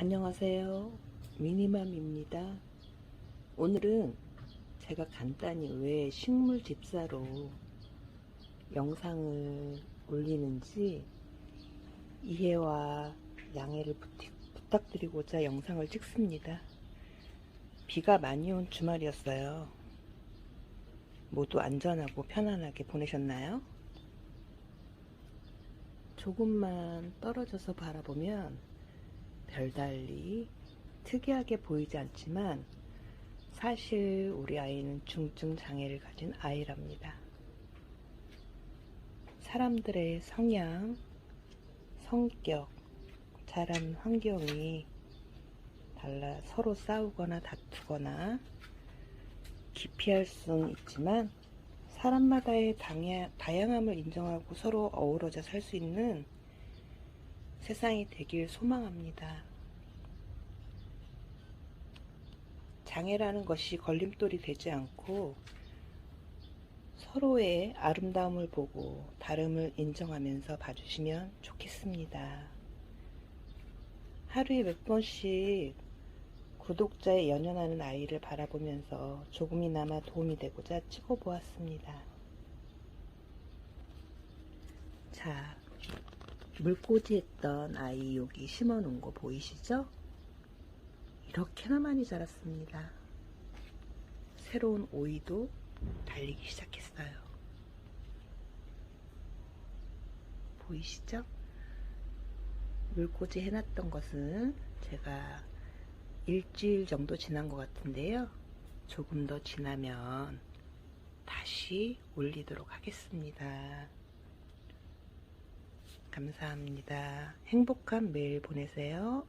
안녕하세요. 미니맘입니다. 오늘은 제가 간단히 왜 식물 집사로 영상을 올리는지 이해와 양해를 부탁드리고자 영상을 찍습니다. 비가 많이 온 주말이었어요. 모두 안전하고 편안하게 보내셨나요? 조금만 떨어져서 바라보면 별달리 특이하게 보이지 않지만 사실 우리 아이는 중증 장애를 가진 아이랍니다. 사람들의 성향, 성격, 자란 환경이 달라 서로 싸우거나 다투거나 기피할 수는 있지만 사람마다의 당야, 다양함을 인정하고 서로 어우러져 살 수 있는 세상이 되길 소망합니다. 장애라는 것이 걸림돌이 되지 않고 서로의 아름다움을 보고 다름을 인정하면서 봐주시면 좋겠습니다. 하루에 몇 번씩 구독자의 연연하는 아이를 바라보면서 조금이나마 도움이 되고자 찍어보았습니다. 자, 물꽂이 했던 아이 여기 심어 놓은 거 보이시죠? 이렇게나 많이 자랐습니다. 새로운 오이도 달리기 시작했어요. 보이시죠? 물꽂이 해놨던 것은 제가 일주일 정도 지난 것 같은데요. 조금 더 지나면 다시 올리도록 하겠습니다. 감사합니다. 행복한 매일 보내세요.